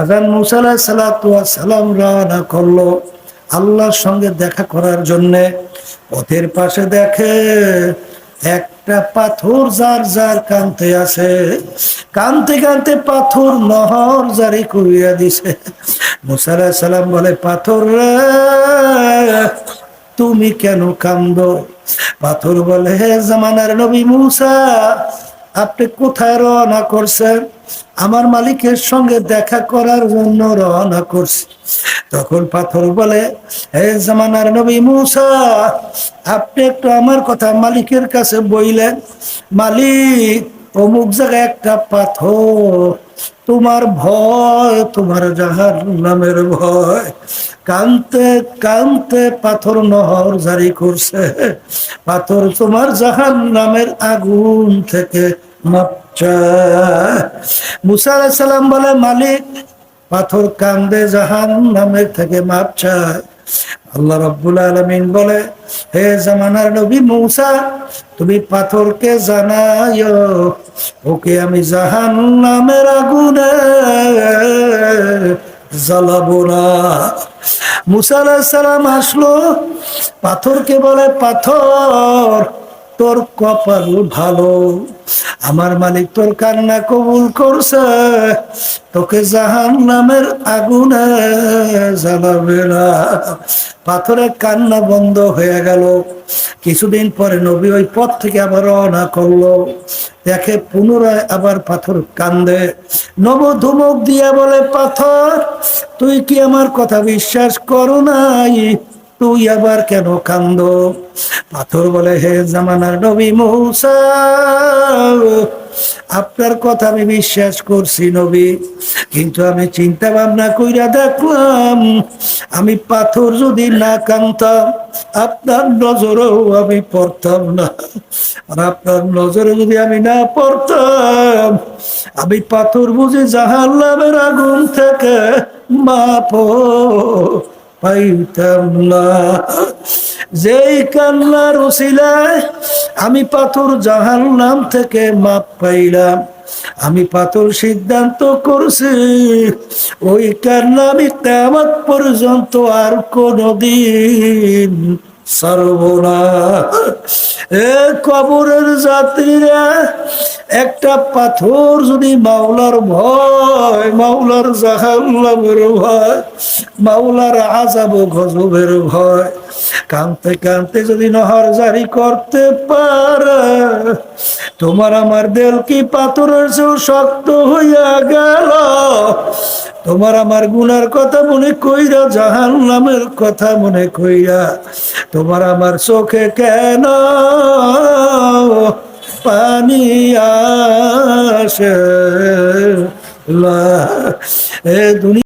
আজান মুসাল্লাহ সালাম রওনা করল আল্লাহর সঙ্গে দেখা করার জন্যে। পথের পাশে দেখে একটা পাথর যার যার কানতে আছে কানতে কানতে পাথর নহর জারি করিয়া দিছে। মুসাল্লাহ সালাম বলে, পাথর রে, তুমি কেন কান্দ? পাথর বলে, হে জামানার নবী মুসা আপনি কোথায় রওনা করছেন? আমার মালিকের সঙ্গে দেখা করার জন্য রওনা করছি। তখন পাথর বলে হে জামানার নবী মুসা, আপনি একটু আমার কথা মালিকের কাছে বইলেন। মালিক অমুক জায়গায় একটা পাথর, তোমার ভয়, তোমার জাহার নামের ভয়। কানতে কানতে পাথর নহর জারি করছে। পাথর তোমার জাহান নামের আগুন থেকে মুসা সালাম বলে, মালিক, পাথর কান্দে জাহান নামের থেকে মাপ চায় আল্লাহ রব্বুল আলমিন বলে, হে জামানার নবী মৌসা, তুমি পাথরকে জানায় ওকে আমি জাহান নামের আগুনে জ্বালাবো না। মুসা সালাম আসলো, পাথরকে বলে, পাথর তোর কপাল ভালো। আমার মালিক তোর কান্না কবুল করছে। তোকে জাহান নামের আগুনে জ্বালাবে না। পাথরের কান্না বন্ধ হয়ে গেল। কিছুদিন পরে নবী ওই পথ থেকে আবার রওনা করল। দেখে পুনরায় আবার পাথর কান্দে। নব ধুমক দিয়া বলে, পাথর, তুই কি আমার কথা বিশ্বাস করো নাই? তুই আবার কেন কান্দ? পাথর বলে, হে জামানার নবী মৌসা, আপনার কথা আমি বিশ্বাস করছি নবী, কিন্তু আমি চিন্তা ভাবনা কইরা দেখলাম, আমি পাথর যদি না কানতাম, আপনার নজরেও আমি পড়তাম না। আর আপনার নজরে যদি আমি না পড়তাম, আমি পাথর বুঝে জাহান নামের আগুন থেকে মাপ পাইতাম না। যেই কান্নার ওসিলায় আমি পাথর জাহান নাম থেকে মাপ পাইলাম। আমি পাথর সিদ্ধান্ত করছি, ওই কান্না আমি তেমন পর্যন্ত আর কোনদিন সর্বনা এ কবরের যাত্রীরা একটা পাথর যদি মাওলার ভয়, মাওলার জাহান্নামের ভয়, মাওলার আজাব গজবের ভয়, কানতে কানতে যদি নহর জারি করতে পারে, তোমার আমার দেল কি পাথরের চেয়েও শক্ত হইয়া গেল? তোমার আমার গুনার কথা মনে কইরা জাহান নামের কথা মনে কইরা, তোমার আমার চোখে কেন পানি আসে। এ দুনিয়া